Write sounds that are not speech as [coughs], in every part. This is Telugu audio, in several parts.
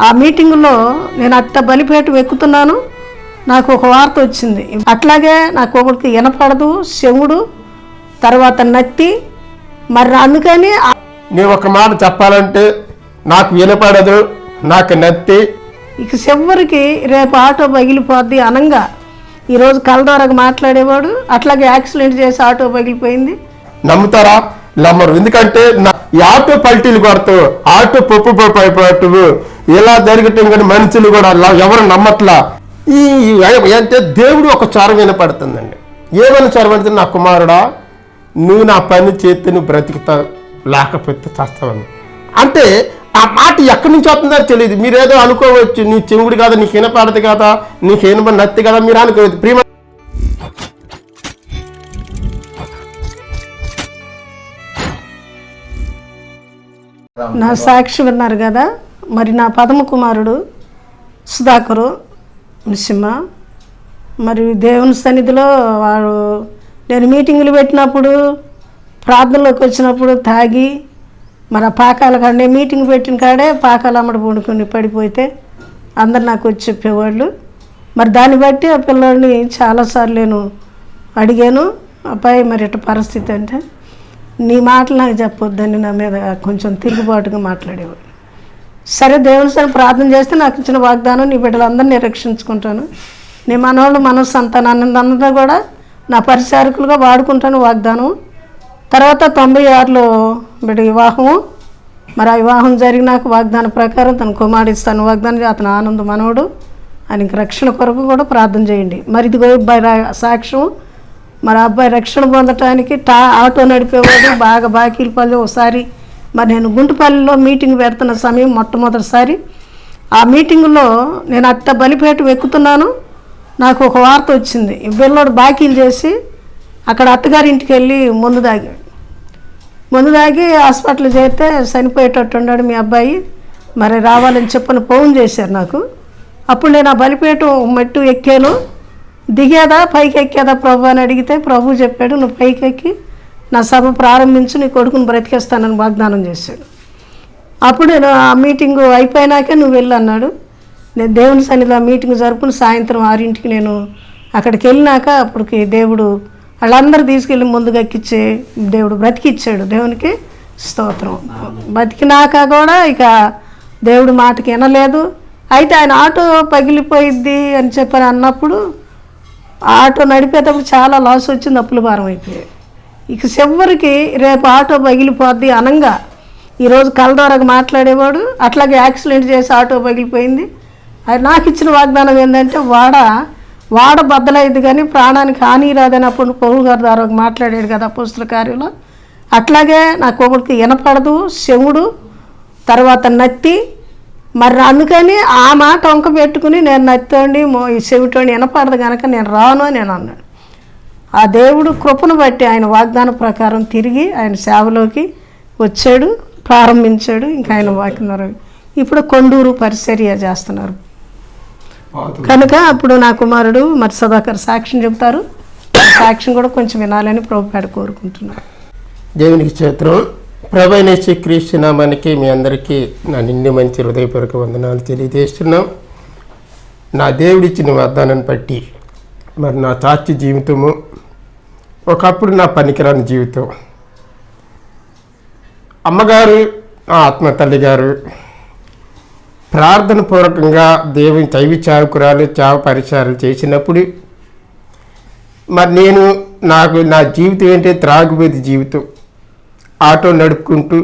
ఆ మీటింగులో నేను అట్ట బలిపేట ఎక్కుతున్నాను నాకు ఒక వార్త వచ్చింది. అట్లాగే నాకు ఒకరికి వినపడదు శవుడు తర్వాత నత్తి. మరి అందుకని నేను ఒక మాట చెప్పాలంటే నాకు వినపడదు నాకు నత్తి. ఇక చివరికి రేపు ఆటో పగిలిపోద్ది అనంగా. ఈరోజు కలదోరగా మాట్లాడేవాడు అట్లాగే యాక్సిడెంట్ చేసి ఆటో పగిలిపోయింది. నమ్ముతారా? నమ్మరు. ఎందుకంటే నా- ఆటో పల్టీలు కొడతావు ఆటో పప్పు పప్పు అయిపోయావు ఇలా జరగటం కానీ మనుషులు కూడా ఎవరు నమ్మట్లా? ఈ అంటే దేవుడు ఒక చొరవ వినపడుతుందండి ఏమైనా చొరవ అంటే నా కుమారుడా నువ్వు నా పని చేస్తే నువ్వు బ్రతుకుతావు లేకపోతే చేస్తావని. అంటే ఆ మాట ఎక్కడి నుంచి వస్తుందో తెలియదు మీరేదో అనుకోవచ్చు నీ చెవుడు కదా నీకు వినపడదు కదా నీకు వినపడి నత్తి కదా మీరు అనుకోవచ్చు ప్రియమ నా సాక్షి విన్నారు కదా. మరి నా పదమ కుమారుడు సుధాకరు నృసింహ. మరి దేవుని సన్నిధిలో వాడు నేను మీటింగులు పెట్టినప్పుడు ప్రార్థనలోకి వచ్చినప్పుడు తాగి మరి ఆ పాకాల కాడే మీటింగ్ పెట్టిన కాడే పాకాలు అమ్మడి పండుకొని పడిపోతే అందరు నాకు వచ్చి చెప్పేవాళ్ళు. మరి దాన్ని బట్టి ఆ పిల్లోడిని చాలాసార్లు నేను అడిగాను అబ్బాయి మరి ఇట్ట పరిస్థితి అంటే నీ మాటలు నాకు చెప్పొద్దని నా మీద కొంచెం తిరుగుబాటుగా మాట్లాడేవాడు సరే దేవుని సరే ప్రార్థన చేస్తే నాకు ఇచ్చిన వాగ్దానం నీ బిడ్డలందరినీ రక్షించుకుంటాను. నీ మనవాళ్ళు మన సంతానాన్ని కూడా నా పరిచారకులుగా వాడుకుంటాను వాగ్దానం. తర్వాత తొంభై ఆరులో బిడ్డ వివాహము. మరి ఆ వివాహం జరిగినాక వాగ్దాన ప్రకారం తన కుమారుడిస్తాను వాగ్దానం అతను ఆనంద మనవడు. ఆయనకి రక్షణ కొరకు కూడా ప్రార్థన చేయండి. మరి ఇదిగో సాక్ష్యం. మరి అబ్బాయి రక్షణ పొందటానికి టా ఆటో నడిపేవాడు బాగా బాకీలు పళ్ళు ఒకసారి మరి నేను గుంటుపల్లిలో మీటింగ్ పెడుతున్న సమయం మొట్టమొదటిసారి. ఆ మీటింగ్లో నేను అట్ట బలిపేట ఎక్కుతున్నాను. నాకు ఒక వార్త వచ్చింది. పిల్లోడు బాకీలు చేసి అక్కడ అత్తగారి ఇంటికి వెళ్ళి ముందు దాగాడు ముందు తాగి హాస్పిటల్ చేస్తే చనిపోయేటట్టు ఉన్నాడు మీ అబ్బాయి. మరి రావాలని చెప్పని ఫోన్ చేశారు నాకు. అప్పుడు నేను ఆ బలిపేట మెట్టు ఎక్కాను. దిగేదా? పైకి ఎక్కేదా ప్రభు అని అడిగితే ప్రభు చెప్పాడు నువ్వు పైకి ఎక్కి నా సభ ప్రారంభించి నీ కొడుకుని బ్రతికేస్తానని వాగ్దానం చేశాడు. అప్పుడు నేను ఆ మీటింగ్ అయిపోయినాకే నువ్వు వెళ్ళి అన్నాడు. నేను దేవుని సన్నిధిలో ఆ మీటింగ్ జరుపుకుని సాయంత్రం ఆరింటికి నేను అక్కడికి వెళ్ళినాక అప్పటికి దేవుడు వాళ్ళందరూ తీసుకెళ్ళి ముందుగా ఎక్కిచ్చే దేవుడు బ్రతికిచ్చాడు దేవునికి స్తోత్రం. బతికినాక కూడా ఇక దేవుడు మాటకి వినలేదు. అయితే ఆయన ఆటో పగిలిపోయిద్ది అని చెప్పని అన్నప్పుడు ఆటో నడిపేటప్పుడు చాలా లాస్ వచ్చింది అప్పుల భారం అయిపోయాయి ఇక చివరికి రేపు ఆటో పగిలిపోద్ది అనంగా ఈరోజు కలదోరకు మాట్లాడేవాడు అట్లాగే యాక్సిడెంట్ చేసి ఆటో పగిలిపోయింది. అది నాకు ఇచ్చిన వాగ్దానం ఏంటంటే వాడ వాడ బద్దలైంది కానీ ప్రాణానికి హాని రాదని అప్పుడు పౌరు గారు ద్వారా మాట్లాడాడు కదా పుస్తక కార్యంలో అట్లాగే నాకు ఒకరికి వినపడదు శవుడు తర్వాత నత్తి మరి అందుకని ఆ మాట వంక పెట్టుకుని నేను నత్తోండి మో ఈ చెవిటోండి వినపడదు కనుక నేను రాను అని నేను అన్నాడు ఆ దేవుడు కృపను బట్టి ఆయన వాగ్దాన ప్రకారం తిరిగి ఆయన సేవలోకి వచ్చాడు ప్రారంభించాడు ఇంకా ఆయన వాకినారు ఇప్పుడు కొండూరు పరిచర్య చేస్తున్నారు. కనుక అప్పుడు నా కుమారుడు మరి సుధాకర్ సాక్ష్యం చెబుతారు. ఆ సాక్ష్యం కూడా కొంచెం వినాలని ప్రభుపాడు కోరుకుంటున్నాను. దేవునికి స్తోత్రం. ప్రభైన క్రీస్తు నామానికి మీ అందరికీ నా నిండు మంచి హృదయపూర్వక వందనాలు తెలియజేస్తున్నాం. నా దేవుడిచ్చిన వాగ్దానాన్ని బట్టి మరి నా చాచి జీవితము ఒకప్పుడు నా పనికిరాని జీవితం. అమ్మగారు ఆ ఆత్మ తల్లి గారు ప్రార్థన పూర్వకంగా దేవుని చైవి చావుకురాలు చావు పరిచారాలు చేసినప్పుడు మరి నేను నాకు నా జీవితం ఏంటి? త్రాగుబోతు జీవితం. ఆటో నడుపుకుంటూ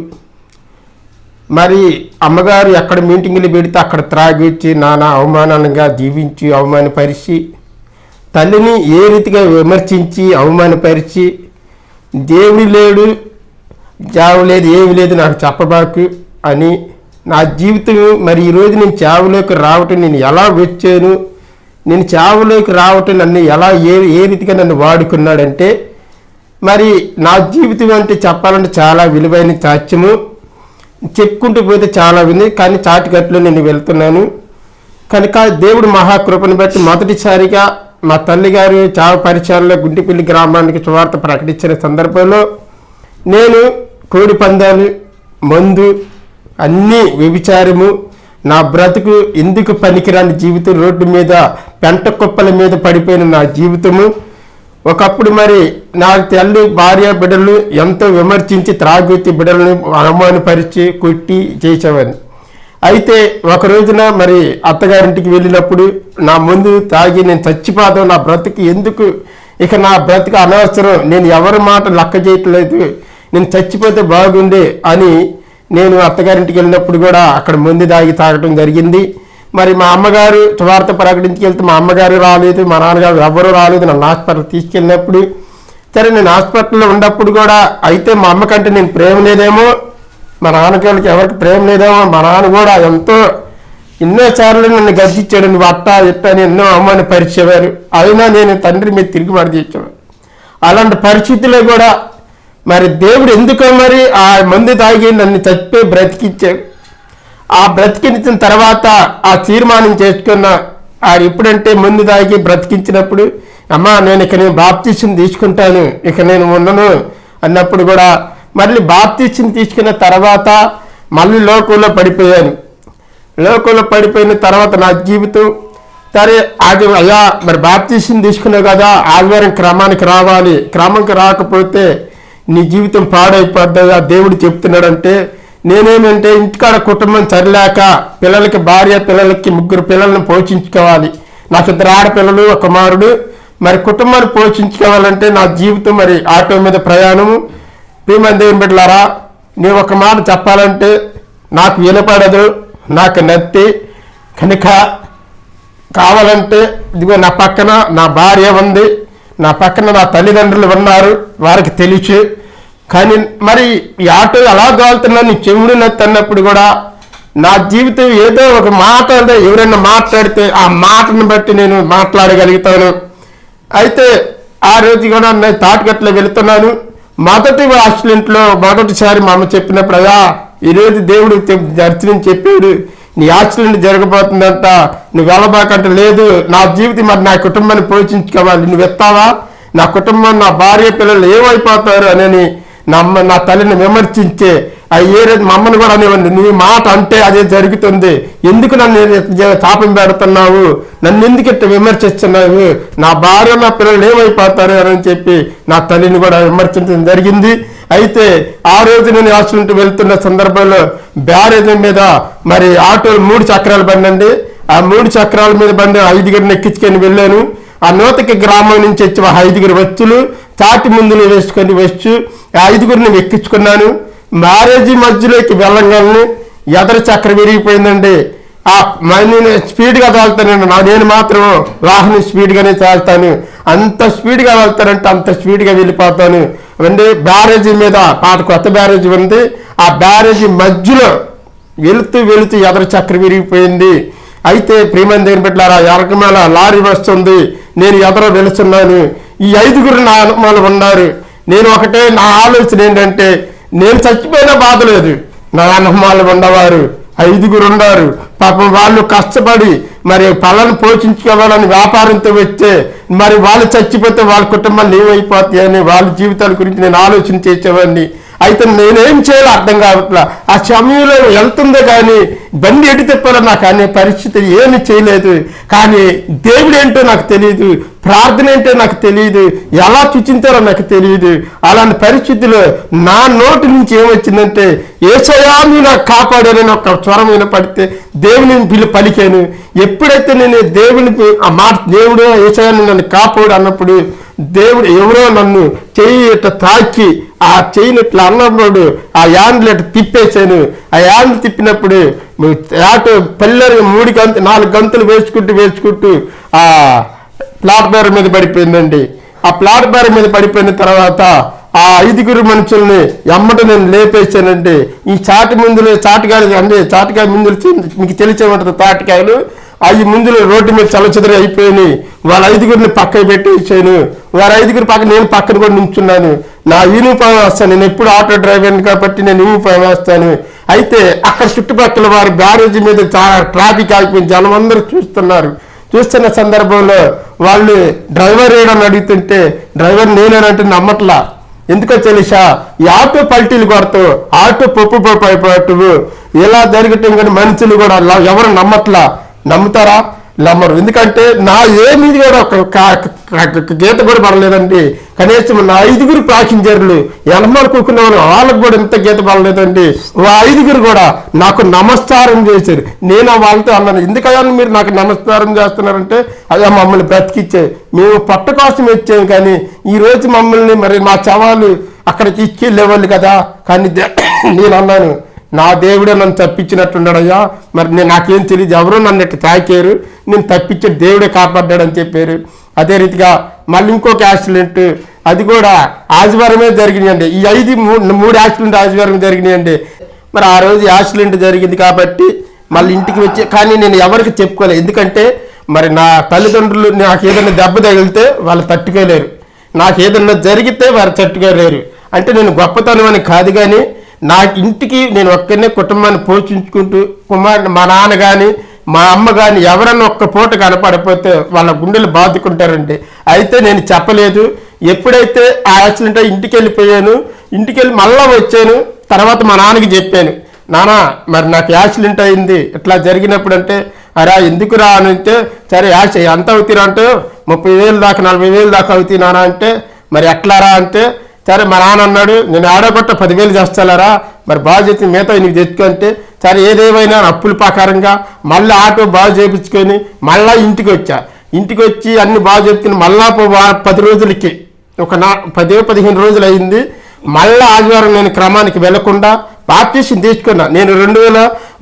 మరి అమ్మగారు ఎక్కడ మీటింగులు పెడితే అక్కడ త్రాగిచ్చి నానా అవమానంగా జీవించి అవమానపరిచి తల్లిని ఏ రీతిగా విమర్శించి అవమానపరిచి దేవుడు లేడు జావు లేదు ఏమి లేదు నాకు చెప్పబాకు అని నా జీవితం మరి ఈరోజు నేను చావులోకి రావటం నేను ఎలా వచ్చాను నేను చావులోకి రావటం నన్ను ఎలా ఏ ఏ రీతిగా నన్ను వాడుకున్నాడంటే మరి నా జీవితం అంటే చెప్పాలంటే చాలా విలువైన సాక్ష్యము. చెప్పుకుంటూ పోతే చాలా ఉంది కానీ చాటిగట్లో నేను వెళ్తున్నాను. కనుక దేవుడు మహాకృపను బట్టి మొదటిసారిగా మా తల్లిగారు చావ పరిచయాల్లో గుంటిపల్లి గ్రామానికి సువార్త ప్రకటించిన సందర్భంలో నేను కోడి పందాలు మందు అన్నీ వ్యభిచారము. నా బ్రతుకు ఎందుకు పనికిరాని జీవితం రోడ్డు మీద పెంట కుప్పల మీద పడిపోయిన నా జీవితము. ఒకప్పుడు మరి నా తల్లి భార్య బిడ్డలు ఎంతో విమర్శించి త్రాగుతి బిడ్డలను అవమానపరిచి కొట్టి చేసేవాడిని. అయితే ఒక రోజున మరి అత్తగారింటికి వెళ్ళినప్పుడు నా ముందు తాగి నేను చచ్చిపోదాం నా బ్రతుకు ఎందుకు? ఇక నా బ్రతుకు అనవసరం నేను ఎవరి మాట లెక్క చేయట్లేదు నేను చచ్చిపోతే బాగుండే అని నేను అత్తగారింటికి వెళ్ళినప్పుడు కూడా అక్కడ ముందు దాగి తాగటం జరిగింది. మరి మా అమ్మగారు సువార్త ప్రకటించుకెళ్తే మా అమ్మగారు రాలేదు మా నాన్నగారు ఎవ్వరూ రాలేదు నన్ను హాస్పిటల్ తీసుకెళ్ళినప్పుడు. సరే నేను హాస్పిటల్లో ఉన్నప్పుడు కూడా అయితే మా అమ్మకంటే నేను ప్రేమ లేదేమో మా నాన్నగారికి ఎవరికి ప్రేమ లేదేమో మా నాన్న కూడా ఎంతో ఎన్నోసార్లు నన్ను గర్జించాడు నువ్వు అట్టా ఇట్టా అని ఎన్నో అమ్మని పరిచేవారు అయినా నేను తండ్రి మీద తిరిగి చేసేవాడు అలాంటి పరిస్థితుల్లో కూడా మరి దేవుడు ఎందుకో మరి ఆ మందు తాగి నన్ను చచ్చిపోయి బ్రతికిచ్చాడు. ఆ బ్రతికించిన తర్వాత ఆ తీర్మానం చేసుకున్న ఆ ఎప్పుడంటే ముందు తాగి బ్రతికించినప్పుడు అమ్మా నేను ఇక నేను బాప్తీసం తీసుకుంటాను ఇక నేను ఉండను అన్నప్పుడు కూడా మళ్ళీ బాప్తీసం తీసుకున్న తర్వాత మళ్ళీ లోకంలో పడిపోయాను. లోకంలో పడిపోయిన తర్వాత నా జీవితం సరే అది అయ్యా మరి బాప్తీసం తీసుకున్నావు కదా ఆదివారం క్రమానికి రావాలి. క్రమంకి రాకపోతే నీ జీవితం పాడైపోద్దా దేవుడు చెప్తున్నాడంటే నేనేమంటే ఇంటికాడ కుటుంబం సరిలేక పిల్లలకి భార్య పిల్లలకి ముగ్గురు పిల్లల్ని పోషించుకోవాలి. నాకు ఇద్దరు ఆడపిల్లలు ఒక కుమారుడు. మరి కుటుంబాన్ని పోషించుకోవాలంటే నా జీవితం మరి ఆటో మీద ప్రయాణము. ప్రియమైన దేవుని బిడ్డలారా నేను ఒక మాట చెప్పాలంటే నాకు వినపడదు నాకు నత్తి. కనుక కావాలంటే ఇదిగో నా పక్కన నా భార్య ఉంది నా పక్కన నా తల్లిదండ్రులు ఉన్నారు వారికి తెలుసు కానీ మరి ఈ ఆటో ఎలా కాలుతున్నా నీ చెవుడు నత్తి కూడా నా జీవితం ఏదో ఒక మాట అంటే ఎవరైనా మాట్లాడితే ఆ మాటను బట్టి నేను మాట్లాడగలుగుతాను. అయితే ఆ రోజు కూడా నేను తాటికట్లో వెళుతున్నాను. మొదటి యాక్సిడెంట్లో మొదటిసారి మా అమ్మ చెప్పినప్పుడు అయ్యా ఈరోజు దేవుడు దర్శనం చెప్పాడు. నీ యాక్సిడెంట్ జరగబోతుందంట. నువ్వు వెళ్ళబాకంటే లేదు. నా జీవితం మరి నా కుటుంబాన్ని పోషించుకోవాలి. నువ్వు ఎత్తావా? నా కుటుంబం నా భార్య పిల్లలు ఏమైపోతారు? అని నమ్మ నా తల్లిని విమర్శించే ఆ ఏ రోజు మా కూడా అనేవండి నీ మాట అంటే అదే జరుగుతుంది. ఎందుకు నన్ను చాపం పెడుతున్నావు? నన్ను ఎందుకు ఇట్లా విమర్శిస్తున్నావు? నా భార్య నా పిల్లలు ఏమైపోతారు అని చెప్పి నా తల్లిని కూడా విమర్శించడం జరిగింది. అయితే ఆ రోజు నేను యాక్సిడెంట్ వెళ్తున్న సందర్భంలో బ్యారేజ్ మీద మరి ఆటోలు మూడు చక్రాలు బండి ఆ మూడు చక్రాల మీద బండి ఐదుగురిని ఎక్కించుకొని వెళ్ళాను. ఆ నూతకి గ్రామం నుంచి వచ్చి ఒక ఐదుగురు వచ్చులు తాటి ముందులు వేసుకొని వచ్చు ఆ ఐదుగురిని ఎక్కించుకున్నాను మ్యారేజ్ మధ్యలోకి వెళ్ళంగానే ఎదర చక్ర విరిగిపోయిందండి. ఆ మ- నేను స్పీడ్గా తాగుతానండి నా నేను మాత్రం వాహనం స్పీడ్గానే చేస్తాను అంత స్పీడ్గా వెళ్తానంటే అంత స్పీడ్గా వెళ్ళిపోతాను. అంటే బ్యారేజీ మీద పాట కొత్త బ్యారేజీ ఉంది. ఆ బ్యారేజీ మధ్యలో వెళుతూ వెళుతూ ఎదర చక్ర విరిగిపోయింది. అయితే ప్రియమైన దేని పెట్టారా ఎరకమేళ లారీ వస్తుంది. నేను ఎదర వెళుతున్నాను ఈ ఐదుగురు నా అనుమానం ఉన్నారు. నేను ఒకటే నా ఆలోచన ఏంటంటే నేను చచ్చిపోయినా బాధ లేదు. నా అనుమానాలు ఉండవారు. ఐదుగురు ఉన్నారు. పాపం వాళ్ళు కష్టపడి మరి పళ్ళను పోషించుకోవాలని వ్యాపారంతో వచ్చే మరి వాళ్ళు చచ్చిపోతే వాళ్ళ కుటుంబాలు ఏమైపోతాయని వాళ్ళ జీవితాల గురించి నేను ఆలోచన చేసేవాడిని. అయితే నేనేం చేయాలో అర్థం కావట్లా. ఆ సమయంలో వెళ్తుందో కానీ బండి ఎటు తిప్పాలో నాకు అనే పరిస్థితి ఏమి చేయలేదు. కానీ దేవుడు ఏంటో నాకు తెలియదు ప్రార్థన ఏంటో నాకు తెలియదు ఎలా చూచించారో నాకు తెలియదు అలాంటి పరిస్థితిలో నా నోటి నుంచి ఏమొచ్చిందంటే ఏసయా నువ్వు నాకు కాపాడానని ఒక స్వరం వినపడితే దేవుని పిలు పలికాను. ఎప్పుడైతే నేను దేవుని ఆ మాట దేవుడు ఏసయాన్ని నన్ను కాపాడు అన్నప్పుడు దేవుడు ఎవరో నన్ను చెయ్యి ఇట్లా తాకి ఆ చెయ్యిని ఇట్లా అన్నప్పుడు ఆ యాండ్లు ఇట్లా తిప్పేశాను. ఆ యాండ్లు తిప్పినప్పుడు ఆటో పల్లెరు మూడు గంత నాలుగు గంతులు వేసుకుంటూ వేసుకుంటూ ఆ ప్లాట్ఫారం మీద పడిపోయిందండి. ఆ ప్లాట్ఫారం మీద పడిపోయిన తర్వాత ఆ ఐదుగురు మనుషుల్ని ఎమ్మట నేను లేపేశానండి. ఈ చాటి ముందులు చాటకాయలు అంటే చాటికాయ ముందులు మీకు తెలిసే ఉంటుంది తాటికాయలు. అవి ముందులో రోడ్డు మీద చలచదరి అయిపోయినాయి వాళ్ళ ఐదుగురిని పక్క పెట్టి ఇచ్చాను. వారి ఐదుగురు పక్క నేను పక్కన కూడా నించున్నాను. నా యూనిఫామ్ వేస్తాను. నేను ఎప్పుడు ఆటో డ్రైవర్ని కాబట్టి నేను యూనిఫామ్ వేస్తాను. అయితే అక్కడ చుట్టుపక్కల వారి బ్యారేజీ మీద చాలా ట్రాఫిక్ ఆగిపోయింది. జనం అందరూ చూస్తున్నారు. చూస్తున్న సందర్భంలో వాళ్ళు డ్రైవర్ ఏడని అడుగుతుంటే డ్రైవర్ నేనేనంటే నమ్మట్లా? ఎందుకో తెలుసా? ఈ ఆటో పల్టీలు కొడతావు. ఆటో పప్పు పప్పు అయిపోయావు ఇలా జరగటం కానీ మనుషులు కూడా ఎవరు నమ్మట్లా? నమ్ముతారా? నమ్మరు. ఎందుకంటే నా ఏ మీద కూడా ఒక గీత కూడా పడలేదండి. కనీసం నా ఐదుగురు ప్రాచించరులు ఎనమలు కూకున్న వాళ్ళు వాళ్ళకు కూడా ఇంత గీత పడలేదండి. ఆ ఐదుగురు కూడా నాకు నమస్కారం చేశారు. నేను వాళ్ళతో అన్నాను ఎందుకయ్యా మీరు నాకు నమస్కారం చేస్తున్నారంటే అయ్యా మమ్మల్ని బ్రతికిచ్చే మేము పట్ట కోసం వచ్చాము కానీ ఈ రోజు మమ్మల్ని మరి మా చవాలు అక్కడ తీసుకెళ్ళేవాళ్ళు కదా. కానీ [coughs] నేను అన్నాను నా దేవుడే నన్ను తప్పించినట్టున్నాడయ్యా మరి నేను నాకేం తెలియదు ఎవరో నన్ను ఇట్లా తాకారు నేను తప్పించిన దేవుడే కాపాడ్డాడని చెప్పారు. అదే రీతిగా మళ్ళీ ఇంకొక యాక్సిడెంట్. అది కూడా ఆదివారమే జరిగినాయండి. ఈ ఐదు మూడు మూడు యాక్సిడెంట్ ఆదివారం జరిగినాయండి. మరి ఆ రోజు యాక్సిడెంట్ జరిగింది కాబట్టి మళ్ళీ ఇంటికి వచ్చి కానీ నేను ఎవరికి చెప్పుకోలేదు ఎందుకంటే మరి నా తల్లిదండ్రులు నాకు ఏదైనా దెబ్బ తగిలితే వాళ్ళు తట్టుకోలేరు. నాకు ఏదైనా జరిగితే వారు తట్టుకోలేరు. అంటే నేను గొప్పతనం అని కాదు కానీ నా ఇంటికి నేను ఒక్కనే కుటుంబాన్ని పోషించుకుంటూ కుమారుడు మా నాన్న కానీ మా అమ్మ కానీ ఎవరన్నా ఒక్క పూట కనపడిపోతే వాళ్ళ గుండెలు బాదుకుంటారండి. అయితే నేను చెప్పలేదు. ఎప్పుడైతే ఆ యాక్సిడెంట్ ఇంటికి వెళ్ళిపోయాను ఇంటికి వెళ్ళి మళ్ళా వచ్చాను తర్వాత మా నాన్నకి చెప్పాను నానా మరి నాకు యాక్సిడెంట్ అయింది ఇట్లా జరిగినప్పుడు అంటే అరా ఎందుకు రా అని అంటే సరే యాక్సి ఎంత అవుతున్నా అంటే ముప్పై వేలు దాకా నలభై వేలు దాకా అవుతాయి అంటే మరి ఎట్లా రా అంటే సరే మా నాన్న అన్నాడు నేను ఆడగొట్ట పదివేలు చేస్తారా మరి బాగు చేసి మిగతా నీకు తెచ్చుకుంటే సరే ఏదేమైనా అప్పుల ప్రకారంగా మళ్ళీ ఆటో బాగు చేయించుకొని మళ్ళీ ఇంటికి వచ్చా. ఇంటికి వచ్చి అన్ని బాగు చెప్పుకుని మళ్ళా పది రోజులకి ఒక నా పదే పదిహేను రోజులు అయింది. మళ్ళీ ఆదివారం నేను క్రమానికి వెళ్ళకుండా బాప్తీసం తీసుకున్నా. నేను రెండు వేల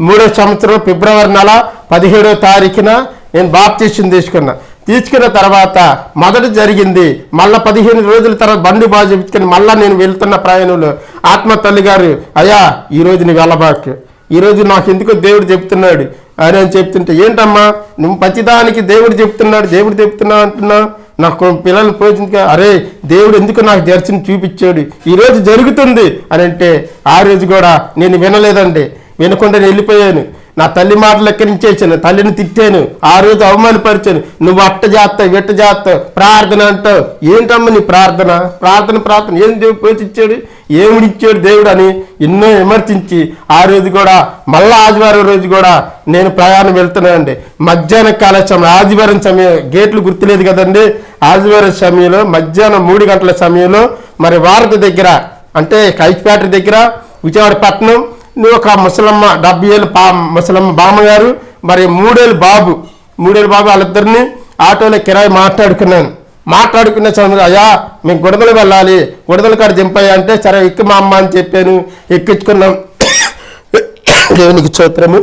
మూడో సంవత్సరం ఫిబ్రవరి నెల పదిహేడో తారీఖున నేను బాప్తీసం తీసుకున్నా. తీసుకున్న తర్వాత మొదట జరిగింది మళ్ళా పదిహేను రోజుల తర్వాత బండి బాగా చెప్పుకొని మళ్ళా నేను వెళ్తున్న ప్రయాణంలో ఆత్మ తల్లి గారు అయ్యా ఈరోజు నీ వెళ్ళబాకు. ఈరోజు నాకు ఎందుకో దేవుడు చెప్తున్నాడు. అని అని చెప్తుంటే ఏంటమ్మా నువ్వు ప్రతిదానికి దేవుడు చెప్తున్నాడు దేవుడు చెప్తున్నావు అంటున్నావు నాకు పిల్లలు పోషించ అరే దేవుడు ఎందుకు నాకు దర్శనం చూపించాడు. ఈరోజు జరుగుతుంది. అని అంటే ఆ రోజు కూడా నేను వినలేదండి. వినకుండా నేను వెళ్ళిపోయాను. నా తల్లి మాటలు ఎక్కడించేసాను తల్లిని తిట్టాను. ఆ రోజు అవమానపరిచాను. నువ్వు అట్ట చేస్తావు విట్ట చేస్తావు. ప్రార్థన అంటావు. ఏంటమ్మా నీ ప్రార్థన? ప్రార్థన ప్రార్థన. ఏం దేవుడు పోషించాడు ఏమిడి ఇచ్చాడు దేవుడు అని ఎన్నో విమర్శించి ఆ రోజు కూడా మళ్ళా ఆదివారం రోజు కూడా నేను ప్రయాణం వెళ్తున్నానండి. మధ్యాహ్న కాల సమయం ఆదివారం సమయం గేట్లు గుర్తులేదు కదండి? ఆదివారం సమయంలో మధ్యాహ్నం మూడు గంటల సమయంలో మరి వారధి దగ్గర అంటే కైపేట దగ్గర విజయవాడ పట్టణం నువ్వు ఒక ముసలమ్మ డెబ్బై ఏళ్ళు పా ముసలమ్మ బామ్మగారు మరి మూడేళ్ళు బాబు. మూడేళ్ళు బాబు వాళ్ళిద్దరిని ఆటోలో కిరాయి మాట్లాడుకున్నాను. మాట్లాడుకున్న సమయంలో అయ్యా మేము గుడదలు వెళ్ళాలి. గుడదల కాడ దింపయ్యా అంటే సరే ఎక్కి మా అమ్మ అని చెప్పాను. ఎక్కించుకున్నాం. [coughs] దేవునికి స్తోత్రము.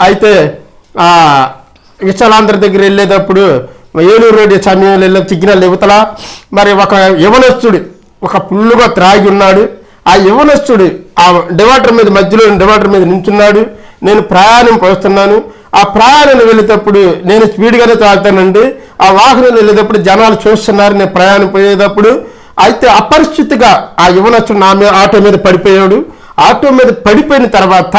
అయితే విశాలాంధ్ర దగ్గర వెళ్ళేటప్పుడు ఏలూరు రోడ్డు సమయంలో వెళ్ళే సిగ్నల్ యువతల మరి ఒక యవనస్తుడు ఒక పుల్లుగా త్రాగి ఉన్నాడు. ఆ యవనస్తుడు ఆ డివాటర్ మీద మధ్యలో డివాటర్ మీద నించున్నాడు. నేను ప్రయాణం పోస్తున్నాను. ఆ ప్రయాణం వెళ్ళేటప్పుడు నేను స్పీడ్గానే తాగుతానండి. ఆ వాహనం వెళ్ళేటప్పుడు జనాలు చూస్తున్నారు. నేను ప్రయాణం పోయేటప్పుడు అయితే అపరిస్థితిగా ఆ యువనస్తుడు నా మీద ఆటో మీద పడిపోయాడు. ఆటో మీద పడిపోయిన తర్వాత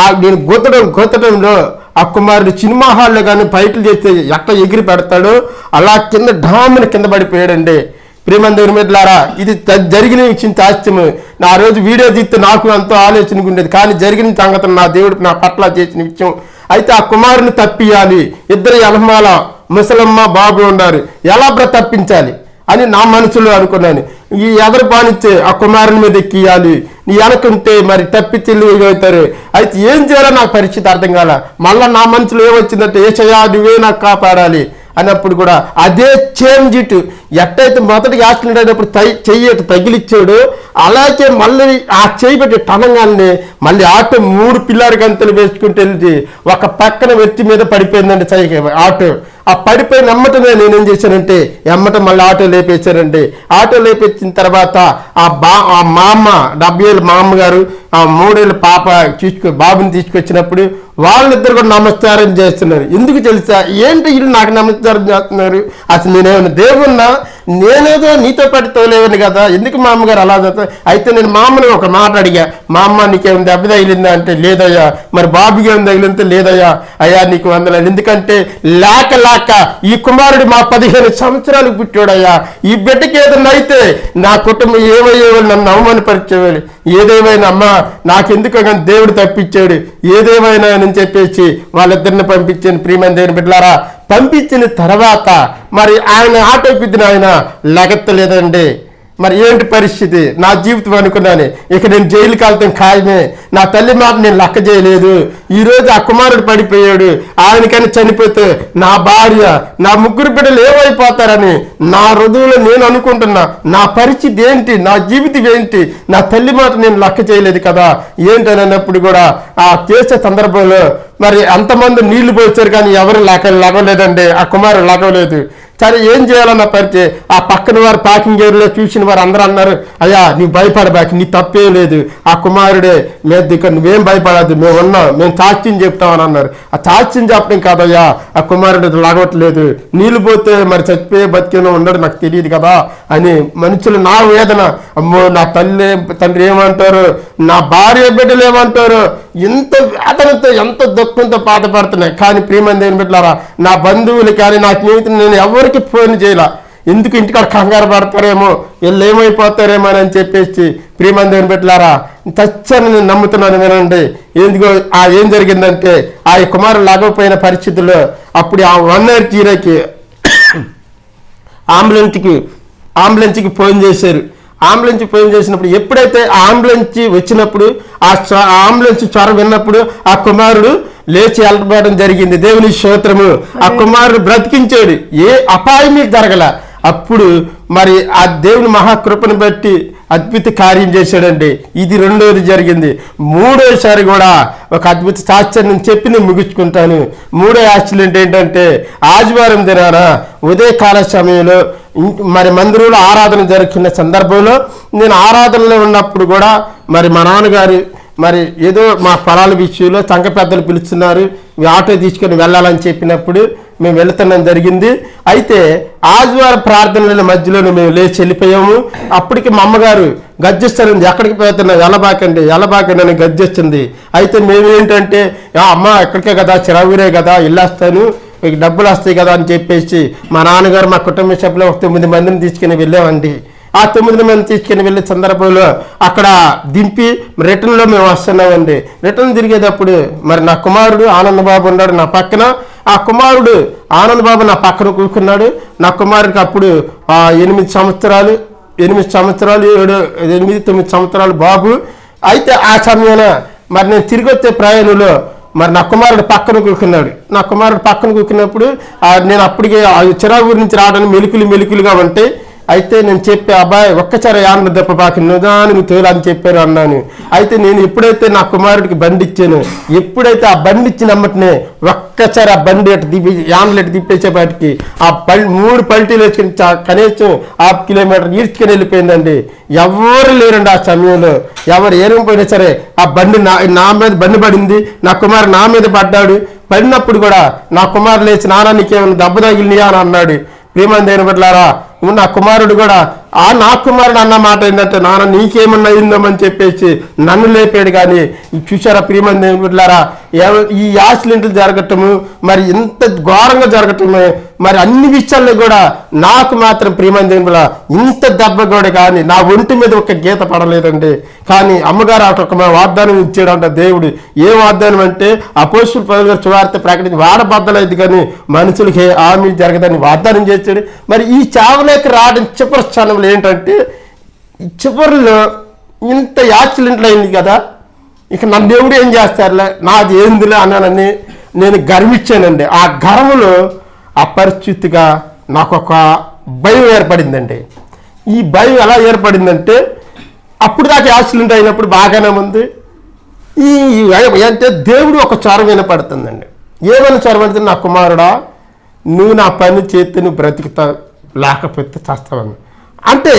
ఆ నేను గుద్దడం గుద్దడంలో ఆ కుమారుడు సినిమా హాల్లో కానీ ఫైట్లు చేస్తే ఎట్లా ఎగిరి పెడతాడో అలా కింద డాముని కింద పడిపోయాడండి. ప్రేమందేవుని మీదలారా ఇది జరిగిన విషయం చాస్త్యము నా రోజు వీడియో తీస్తే నాకు ఎంతో ఆలోచన ఉండేది. కానీ జరిగిన సంగతి నా దేవుడు నా పట్ల చేసిన విషయం. అయితే ఆ కుమారుని తప్పియాలి. ఇద్దరు ఎలమాల ముసలమ్మ బాబు ఉన్నారు. ఎలా తప్పించాలి అని నా మనసులో అనుకున్నాను. ఈ ఎదరు పానిచ్చే ఆ కుమారుని మీద ఎక్కియాలి. నీ వెనకుంటే మరి తప్పి చెల్లి అవుతారు అయితే ఏం చేయాలో నాకు పరిస్థితి అర్థం కాల. మళ్ళా నా మనసులో ఏమొచ్చిందంటే ఏసయ్యా నువ్వే నాకు కాపాడాలి. అన్నప్పుడు కూడా అదే చేంజ్ ఇటు ఎట్టయితే మొదటి యాక్సిడెంట్ అయినప్పుడు చెయ్యి తగిలిచ్చాడు అలాగే మళ్ళీ ఆ చేయి పెట్టి టనంగానే మళ్ళీ ఆటో మూడు పిల్లర్ గంతలు వేసుకుంటూ వెళ్ళి ఒక పక్కన వ్యక్తి మీద పడిపోయిందండి సైకి ఆటో. ఆ పడిపోయిన ఎమ్మటనే నేనేం చేశానంటే ఎమ్మట మళ్ళీ ఆటో లేపేశానండి. ఆటో లేపించిన తర్వాత ఆ బా ఆ మా అమ్మ డెబ్బై ఏళ్ళు మా అమ్మగారు ఆ మూడేళ్ళు పాప తీసుకు బాబుని తీసుకొచ్చినప్పుడు వాళ్ళిద్దరు కూడా నమస్కారం చేస్తున్నారు. ఎందుకు తెలుసా? ఏంటి వీళ్ళు నాకు నమస్కారం చేస్తున్నారు? అసలు నేనేమైనా దేవున్నా నేనేదో నీతో పాటు తోలేవాడిని కదా ఎందుకు మా అమ్మగారు అలా చదువుతా అయితే నేను మా అమ్మని ఒక మాట అడిగా మా అమ్మ నీకేం దెబ్బ తగిలిందా? అంటే లేదయ్యా మరి బాబుకి ఏం తగిలిందంటే లేదయ్యా అయ్యా నీకు వందలు ఎందుకంటే లేక లేక ఈ కుమారుడు మా పదిహేను సంవత్సరాలు పుట్టాడయ్యా. ఈ బిడ్డకి ఏదైనా అయితే నా కుటుంబం ఏమయ్యేవాళ్ళు నన్ను అవమానపరిచేవాళ్ళు. ఏదేమైనా అమ్మా నాకెందుకు కానీ దేవుడు తప్పించాడు. ఏదేమైనా అని చెప్పేసి వాళ్ళిద్దరిని పంపించాను. ప్రియమైన దేవుని బిడ్డలారా పంపించిన తర్వాత మరి ఆయన ఆటో పిద్దిన ఆయన లెగత్తలేదండి. మరి ఏంటి పరిస్థితి? నా జీవితం అనుకున్నాను. ఇక నేను జైలుకి వెళ్తాం ఖాయమే. నా తల్లి మాట నేను లెక్క చేయలేదు. ఈరోజు ఆ కుమారుడు పడిపోయాడు. ఆయనకైనా చనిపోతే నా భార్య నా ముగ్గురు బిడ్డలు ఏమైపోతారని నా హృదయంలో నేను అనుకుంటున్నా. నా పరిస్థితి ఏంటి? నా జీవితం ఏంటి? నా తల్లి మాట నేను లెక్క చేయలేదు కదా. ఏంటని అన్నప్పుడు కూడా ఆ చేసే సందర్భంలో మరి అంతమంది నీళ్ళు పోసారు కానీ ఎవరు లేక లేవలేదండి. ఆ కుమారుడు లగవలేదు సరే ఏం చేయాలన్న పరిచయం ఆ పక్కన వారు పార్కింగ్ ఏరియాలో చూసిన వారు అందరూ అన్నారు అయ్యా నీవు భయపడబాకి నీ తప్పేం లేదు. ఆ కుమారుడే మేము దిక్క నువ్వేం భయపడద్దు మేము ఉన్నాం మేము సాక్ష్యం చెప్తామని అన్నారు. ఆ సాక్ష్యం చెప్పడం కాదయ్యా ఆ కుమారుడు లాగవట్లేదు నీళ్ళు పోతే మరి చచ్చిపోయే బతికేనో ఉండడు నాకు తెలియదు కదా అని మనుషులు నా వేదన. అమ్మో నా తల్లి తండ్రి ఏమంటారు? నా భార్య బిడ్డలు ఏమంటారు? ఎంత వేదనతో ఎంత దుఃఖంతో బాధపడుతున్నాయి కానీ ప్రియమైన దేని బిడ్డలారా నా బంధువులు కానీ నా స్నేహితులు నేను ఎవరికి ఫోన్ చేయలే. ఎందుకు ఇంటికాడ కంగారు పడతారేమో వీళ్ళు ఏమైపోతారేమో అని చెప్పేసి ప్రియమైన దేని బిడ్డలారా చచ్చని నేను నమ్ముతున్నాను వినండి. ఎందుకో ఆ ఏం జరిగిందంటే ఆ కుమారుడు లాగపోయిన పరిస్థితుల్లో అప్పుడు ఆ వన్ జీరోకి [coughs] అంబులెన్స్కి అంబులెన్స్కి ఫోన్ చేశారు. అంబులెన్స్ ఫోన్ చేసినప్పుడు ఎప్పుడైతే ఆ అంబులెన్స్ వచ్చినప్పుడు ఆ అంబులెన్స్ స్వరం విన్నప్పుడు ఆ కుమారుడు లేచి వెళ్ళబడడం జరిగింది. దేవుని స్తోత్రము. ఆ కుమారుడు బ్రతికించాడు. ఏ అపాయం జరగల? అప్పుడు మరి ఆ దేవుని మహాకృపను బట్టి అద్భుత కార్యం చేశాడండి. ఇది రెండోది జరిగింది. మూడోసారి కూడా ఒక అద్భుత సాక్ష్యం చెప్పి నేను ముగించుకుంటాను. మూడో యాక్సిడెంట్ ఏంటంటే ఆదివారం దినాన ఉదయకాల సమయంలో మరి మందిరంలో ఆరాధన జరుగుతున్న సందర్భంలో నేను ఆరాధనలో ఉన్నప్పుడు కూడా మరి మా నాన్నగారు మరి ఏదో మా పొలాల విషయంలో సంఘ పెద్దలు పిలుస్తున్నారు మీ ఆటో తీసుకొని వెళ్ళాలని చెప్పినప్పుడు మేము వెళుతున్నాం జరిగింది. అయితే ఆదివారం ప్రార్థనల మధ్యలోనే మేము లేచి వెళ్ళిపోయాము. అప్పటికి మా అమ్మగారు గర్జిస్తుంది ఎక్కడికి పోతున్నావు ఎలబాకండి ఎలబాకండి అని గర్జిస్తుంది అయితే మేము ఏంటంటే అమ్మ ఎక్కడికే కదా చిరావురే కదా వెళ్ళేస్తాను మీకు డబ్బులు వస్తాయి కదా అని చెప్పేసి మా నాన్నగారు మా కుటుంబ సభ్యులు ఒక తొమ్మిది మందిని తీసుకుని వెళ్ళామండి. ఆ తొమ్మిది మంది తీసుకుని వెళ్ళే సందర్భంలో అక్కడ దింపి రిటర్న్లో మేము వస్తున్నామండి. రిటర్న్ తిరిగేటప్పుడు మరి నా కుమారుడు ఆనంద్ బాబు ఉన్నాడు నా పక్కన. ఆ కుమారుడు ఆనంద్ బాబు నా పక్కన కూర్చున్నాడు. నా కుమారుడికి అప్పుడు ఎనిమిది సంవత్సరాలు ఎనిమిది సంవత్సరాలు ఏడు ఎనిమిది తొమ్మిది సంవత్సరాలు బాబు. అయితే ఆ సమయంలో మరి నేను తిరిగి వచ్చే ప్రయాణంలో మరి నా కుమారుడు పక్కన కూర్చున్నాడు నా కుమారుడు పక్కన కూర్చున్నప్పుడు నేను అప్పటికే ఆ చిరాకు నుంచి రావడానికి మెలుకులు మెలుకులుగా ఉంటే అయితే నేను చెప్పే అబ్బాయి ఒక్కసారి యాన్న దెబ్బ బాకి? నిజానికి తేలని అని చెప్పారు అన్నాను. అయితే నేను ఎప్పుడైతే నా కుమారుడికి బండి ఇచ్చాను ఎప్పుడైతే ఆ బండి ఇచ్చినమ్మటనే ఒక్కసారి ఆ బండి అటు దిప్పి యాన్లు అటు తిప్పేసేపాటికి ఆ పల్ మూడు పల్టీలు వేసుకుని చా- కనీసం హాఫ్ కిలోమీటర్ ఈడ్చుకొని వెళ్ళిపోయిందండి. ఎవరు లేరండి ఆ సమయంలో? ఎవరు ఏరిపోయినా సరే ఆ బండి నా నా మీద బండి పడింది నా కుమారు నా మీద పడ్డాడు. పడినప్పుడు కూడా నా కుమారు లేచి నాన్న నీకేమైనా దెబ్బ తగిలినాయా? అని అన్నాడు. ప్రియమంది దేని పట్లారా నా కుమారుడు కూడా ఆ నా కుమారుడు అన్న మాట ఏంటంటే నాన్న నీకేమన్నా అయిందామని చెప్పేసి నన్ను లేపాడు కానీ చూసారా ప్రియమంది అయిన ఈ యాక్సిడెంట్లు జరగటము మరి ఇంత ఘోరంగా జరగటము మరి అన్ని విషయాల్లో కూడా నాకు మాత్రం ప్రియమంది ఇంత దెబ్బ కూడా కానీ నా ఒంటి మీద ఒక గీత పడలేదండి. కానీ అమ్మగారు అటు ఒక వాగ్దానం ఇచ్చాడంట దేవుడు. ఏ వాగ్దానం అంటే అపోస్తుల పౌలు గారు సువార్త ప్రకటించి వాడబద్దలేదు కానీ మనుషులకి హామీ జరగదని వాగ్దానం చేశాడు. మరి ఈ చావలేక రావడం చివరి స్థానంలో ఏంటంటే చివరిలో ఇంత యాక్సిడెంట్లు అయింది కదా ఇక నా దేవుడు ఏం చేస్తారులే? నాది ఏందిలే అన్నానని నేను గర్వించానండి. ఆ గర్వంలో ఆ పరిస్థితిగా నాకు ఒక భయం ఏర్పడిందండి. ఈ భయం ఎలా ఏర్పడిందంటే అప్పుడు దాకా యాక్సిడెంట్ అయినప్పుడు బాగానే ఉంది. ఈ అంటే దేవుడు ఒక చొరవ వినపడుతుందండి ఏమైనా చొరవ అంటే నా కుమారుడా నువ్వు నా పని చేస్తే నువ్వు బ్రతుకుతావు లేకపోతే చస్తావని. అంటే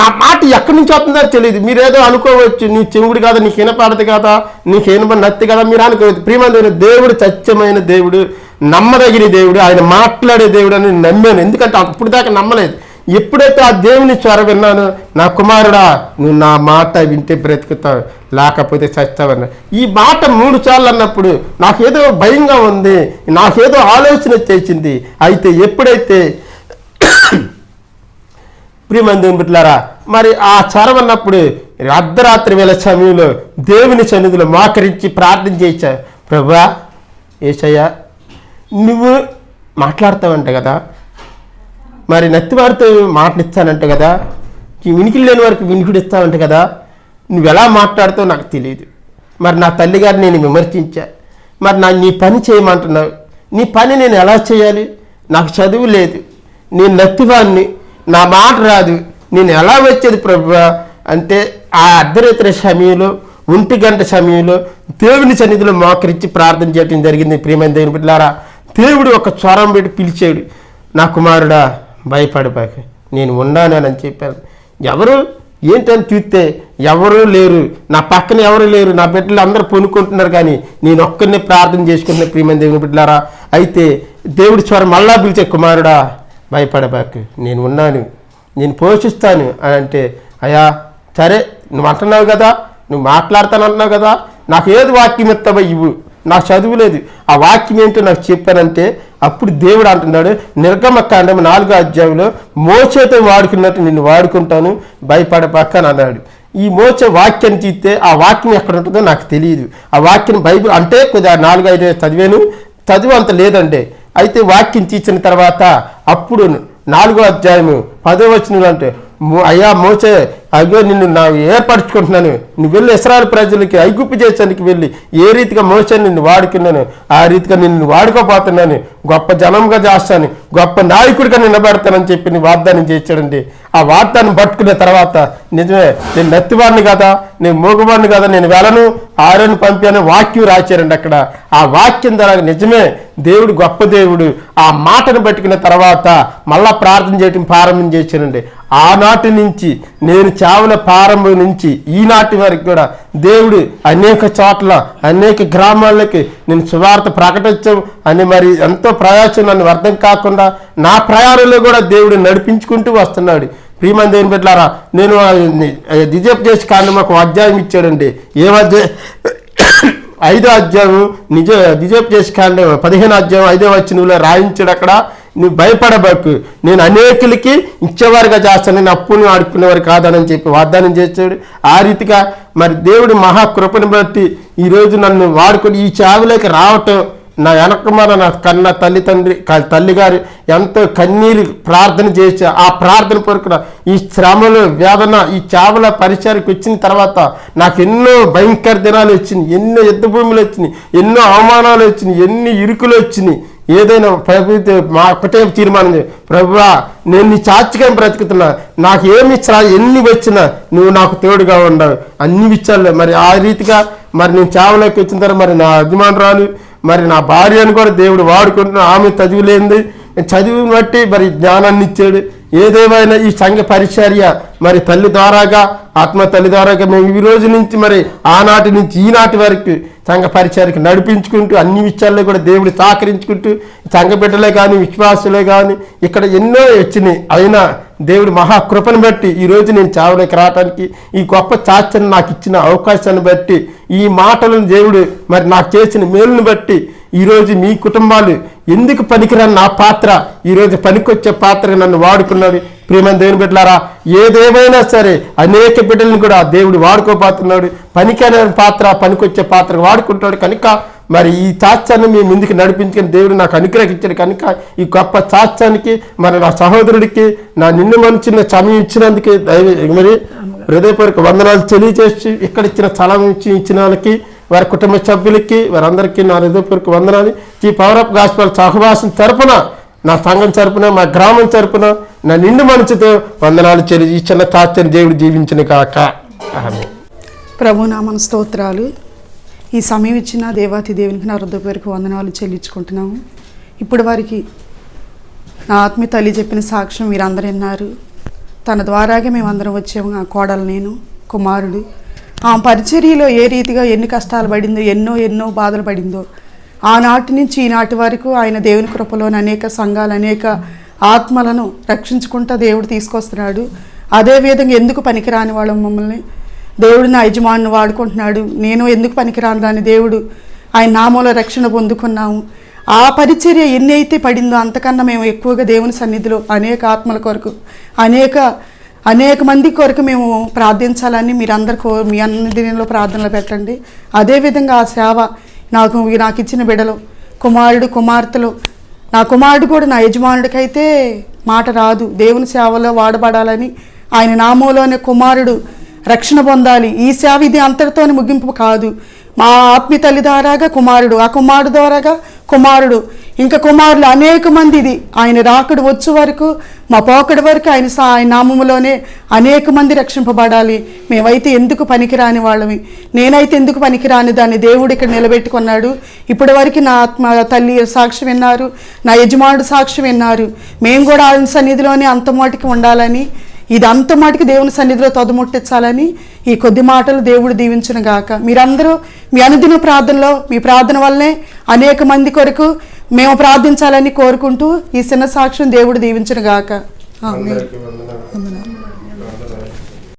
ఆ మాట ఎక్కడి నుంచి వస్తుందో తెలియదు. మీరేదో అనుకోవచ్చు నీ చెవుడు కాదా నీకు వినపడదు కదా నీకు వినప నత్తి కదా మీరు అనుకోవచ్చు. ప్రియమైన దేవుడు సత్యమైన దేవుడు నమ్మదగిన దేవుడు ఆయన మాట్లాడే దేవుడు అని నేను నమ్మాను. ఎందుకంటే అప్పుడు దాకా నమ్మలేదు. ఎప్పుడైతే ఆ దేవుని స్వర విన్నాను నా కుమారుడా నువ్వు నా మాట వింటే బ్రతుకుతావు లేకపోతే చచ్చావన్న ఈ మాట మూడు సార్లు అన్నప్పుడు నాకేదో భయంగా ఉంది నాకేదో ఆలోచన చేసింది అయితే ఎప్పుడైతే ప్రియమంది బిడ్డలారా మరి ఆ చరం అన్నప్పుడు అర్ధరాత్రి వేళ సమయంలో దేవుని సన్నిధిలో మోకరించి ప్రార్థన చేయించా. ప్రభా ఏసయ్యా నువ్వు మాట్లాడతావంట కదా. మరి నత్తివారితో మాటనిస్తానంట కదా. ఈ వినికిడి లేని వారికి వినికిడి ఇస్తావంట కదా. నువ్వు ఎలా మాట్లాడుతావు నాకు తెలియదు. మరి నా తల్లిగారిని నేను విమర్శించా. మరి నా నీ పని చేయమంటున్నావు. నీ పని నేను ఎలా చేయాలి? నాకు చదువు లేదు. నేను నత్తివాడిని నా మాట రాదు. నేను ఎలా వచ్చేది ప్రభు? అంటే ఆ అర్ధరాత్రి సమయంలో ఒంటి గంట సమయంలో దేవుని సన్నిధిలో మోకరించి ప్రార్థన చేయడం జరిగింది. ప్రియమైన దేవుని బిడ్డలారా దేవుడు ఒక స్వరం పెట్టి పిలిచాడు. నా కుమారుడా భయపడబాక. నేను ఉన్నానని చెప్పాను ఎవరు? ఏంటని చూస్తే ఎవరూ లేరు. నా పక్కన ఎవరు లేరు. నా బిడ్డలు అందరూ పొనుకుంటున్నారు కానీ నేను ఒక్కరిని ప్రార్థన చేసుకుంటున్న. ప్రియమైన దేవుని బిడ్డలారా అయితే దేవుడి స్వరం మళ్ళా పిలిచే కుమారుడా భయపడబాకు. నేను ఉన్నాను. నేను పోషిస్తాను అని అంటే అయ్యా సరే నువ్వు అంటున్నావు కదా నువ్వు మాట్లాడతాను అంటున్నావు కదా నాకు ఏది వాక్యం ఇస్తావో ఇవ్వు. నాకు చదువు లేదు. ఆ వాక్యం ఏంటో నాకు చెప్పానంటే అప్పుడు దేవుడు అంటున్నాడు నిర్గమకాండం నాలుగో అధ్యాయంలో మోచేతో వాడుకున్నట్టు నిన్ను వాడుకుంటాను భయపడపాక అని అన్నాడు. ఈ మోచే వాక్యాన్ని తీస్తే ఆ వాక్యం ఎక్కడ ఉంటుందో నాకు తెలియదు. ఆ వాక్యం బైబిల్ అంటే కొద్దిగా నాలుగు ఐదు చదివాను. చదువు అంత లేదండి అయితే వాక్యం తీర్చిన తర్వాత అప్పుడు నాలుగో అధ్యాయము పదో వచ్చిన అంటే అయ్యా మోసే అయ్యో నిన్ను నా ఏర్పరచుకుంటున్నాను. నువ్వు వెళ్ళి ఇస్రాయల్ ప్రజలకి ఐగుప్పు చేసానికి వెళ్ళి ఏ రీతిగా మోసే నిన్ను వాడుకున్నాను? ఆ రీతిగా నిన్ను వాడుకోపోతున్నాను. గొప్ప జనంగా చేస్తాను. గొప్ప నాయకుడిగా నిలబెడతానని చెప్పి వాగ్దానం చేశాడండి. ఆ వార్తను పట్టుకున్న తర్వాత నిజమే నేను నత్తివాడిని కదా? నేను మూగవాడిని కదా? నేను వెళ్ళను ఆరోని పంపాను వాక్యం రాశారండి అక్కడ. ఆ వాక్యం ద్వారా నిజమే దేవుడు గొప్ప దేవుడు. ఆ మాటను పట్టుకున్న తర్వాత మళ్ళా ప్రార్థన చేయటం ప్రారంభం చేశానండి ఆనాటి నుంచి నేను చావుల ప్రారంభం నుంచి ఈనాటి వరకు కూడా దేవుడు అనేక చోట్ల అనేక గ్రామాలకి నేను సువార్త ప్రకటించం అని మరి ఎంతో ప్రయాసం నన్ను అర్థం కాకుండా నా ప్రయాణంలో కూడా దేవుడు నడిపించుకుంటూ వస్తున్నాడు. ప్రియమంది దేవుని బిడ్డలారా నేను దిజప్ చేసి కానీ మాకు అధ్యాయం ఇచ్చాడండి. ఏ అధ్యాయం ఐదో అధ్యాయం నిజ దిజప్ చేసి కానీ పదిహేను అధ్యాయం ఐదో వచ్చినలో రాయించాడు అక్కడ. నువ్వు భయపడబాకు. నేను అనేకులకి ఇచ్చేవారుగా చేస్తాను నేను అప్పుని ఆడుకునేవారు కాదని చెప్పి వాగ్దానం చేశాడు. ఆ రీతిగా మరి దేవుడు మహాకృపను బట్టి ఈరోజు నన్ను వాడుకొని ఈ చావులోకి రావటం నా వెనకమాన నా కన్న తల్లి తండ్రి తల్లిగారు ఎంతో కన్నీరు ప్రార్థన చేసి ఆ ప్రార్థన కొరకు ఈ శ్రమలు వేదన ఈ చావల పరిచయానికి వచ్చిన తర్వాత నాకు ఎన్నో భయంకర దినాలు వచ్చినాయి ఎన్నో యుద్ధ భూములు వచ్చినాయి ఎన్నో అవమానాలు వచ్చినాయి ఎన్ని ఇరుకులు వచ్చినాయి. ఏదైనా ప్రభుత్వ మా ఒకటే తీర్మానం ప్రభువా నేను నీ చాచిగా బ్రతుకుతున్నా. నాకు ఏమి ఇచ్చినా ఎన్ని వచ్చినా నువ్వు నాకు తోడుగా ఉండవు అన్ని విషయాల్లో మరి ఆ రీతిగా మరి నేను చావలోకి వచ్చిన తర్వాత మరి నా అభిమానురాలు మరి నా భార్యను కూడా దేవుడు వాడుకుంటున్నా ఆమె చదువు లేనిది. చదువుని బట్టి మరి జ్ఞానాన్ని ఇచ్చాడు. ఏదేమైనా ఈ సంఘ పరిచర్య మరి తల్లి ద్వారాగా ఆత్మ తల్లి ద్వారాగా మేము ఈ రోజు నుంచి మరి ఆనాటి నుంచి ఈనాటి వరకు సంఘ పరిచయానికి నడిపించుకుంటూ అన్ని విషయాల్లో కూడా దేవుడు సహకరించుకుంటూ సంఘ బిడ్డలే కానీ విశ్వాసులే కానీ ఇక్కడ ఎన్నో వచ్చినాయి. అయినా దేవుడు మహాకృపను బట్టి ఈరోజు నేను చావులోకి రావడానికి ఈ గొప్ప చాచను నాకు ఇచ్చిన అవకాశాన్ని బట్టి ఈ మాటలను దేవుడు మరి నాకు చేసిన మేలును బట్టి ఈరోజు మీ కుటుంబాలు ఎందుకు పనికిరాని నా పాత్ర? ఈరోజు పనికొచ్చే పాత్ర నన్ను వాడుకున్నది ప్రియమైన దేవుని బిడ్డలారా ఏదేమైనా సరే అనేక బిడ్డలను కూడా దేవుడు వాడుకోబోతున్నాడు. పనికైన పాత్ర పనికొచ్చే పాత్ర వాడుకుంటాడు కనుక మరి ఈ చాత్యాన్ని మీ ముందుకు నడిపించుకుని దేవుడు నాకు అనుగ్రహించాడు కనుక ఈ గొప్ప చాత్యానికి మరి నా సహోదరుడికి నా నిన్ను మనిచిన సమయం ఇచ్చినందుకే దైవ మరి హృదయపూర్వక వందనాలు తెలియజేసి ఇక్కడ ఇచ్చిన స్థలం ఇచ్చి ఇచ్చిన వాళ్ళకి వారి కుటుంబ సభ్యులకి వారందరికీ నా హృదయపూర్వక వందనాలు. ఈ పవర్ ఆఫ్ గాస్పల్ సహవాసం తరపున నా సంఘం తరపున మా గ్రామం తరపున నా నిండు మనసుతో వందనాలు చెల్లి ఈ చిన్న తాత్యని దేవుడు జీవించిన కాక. ఆమేన్. ప్రభు నామన స్తోత్రాలు. ఈ సమయం ఇచ్చిన దేవాతి దేవునికి నా హృదయపూర్వక వందనాలు చెల్లించుకుంటున్నాము. ఇప్పుడు వారికి నా ఆత్మీయ తల్లి చెప్పిన సాక్ష్యం మీరందరూ విన్నారు. తన ద్వారాగే మేమందరం వచ్చాము ఆ కోడలు నేను కుమారుడు. ఆ పరిచర్యలో ఏ రీతిగా ఎన్ని కష్టాలు పడిందో ఎన్నో ఎన్నో బాధలు పడిందో ఆనాటి నుంచి ఈనాటి వరకు ఆయన దేవుని కృపలోని అనేక సంఘాలు అనేక ఆత్మలను రక్షించుకుంటా దేవుడు తీసుకొస్తున్నాడు. అదే విధంగా ఎందుకు పనికిరాని వాళ్ళం మమ్మల్ని? దేవుడు నా వాడుకుంటున్నాడు. నేను ఎందుకు పనికిరాను రాని దేవుడు ఆయన నామంలో రక్షణ పొందుకున్నాము. ఆ పరిచర్య ఎన్ని అయితే పడిందో అంతకన్నా మేము ఎక్కువగా దేవుని సన్నిధిలో అనేక ఆత్మల కొరకు అనేక అనేక మంది కొరకు మేము ప్రార్థించాలని మీరందరు కో మీ అన్ని ప్రార్థనలు పెట్టండి. అదేవిధంగా ఆ సేవ నాకు నాకు ఇచ్చిన బిడలు కుమారుడు కుమార్తెలు. నా కుమారుడు కూడా నా యజమానుడికైతే మాట రాదు. దేవుని సేవలో వాడబడాలని ఆయన నామంలోనే కుమారుడు రక్షణ పొందాలి. ఈ సేవ ఇది అంతటితోనే ముగింపు కాదు. మా ఆత్మీయ తల్లి ద్వారాగా కుమారుడు ఆ కుమారుడు ద్వారాగా కుమారుడు. ఇంకా కుమారులు అనేక మంది ఇది. ఆయన రాకడు వచ్చు వరకు మా పోకడి వరకు ఆయన సా ఆయన నామములోనే అనేక మంది రక్షింపబడాలి. మేమైతే ఎందుకు పనికిరాని వాళ్ళమి? నేనైతే ఎందుకు పనికిరాని దాన్ని దేవుడు ఇక్కడ నిలబెట్టుకున్నాడు? ఇప్పటి వరకు నా ఆత్మ తల్లి సాక్షి విన్నారు నా యజమానుడు సాక్షి విన్నారు. మేము కూడా ఆయన సన్నిధిలోనే అంతమాటికి ఉండాలని ఇది అంత మాటికి దేవుని సన్నిధిలో తొదముట్టించాలని ఈ కొద్ది మాటలు దేవుడు దీవించిన గాక. మీరందరూ మీ అనుదిన ప్రార్థనలో మీ ప్రార్థన వల్లనే అనేక మంది కొరకు మేము ప్రార్థించాలని కోరుకుంటూ ఈ చిన్న సాక్ష్యం దేవుడు దీవించిన గాక. వందనాలు.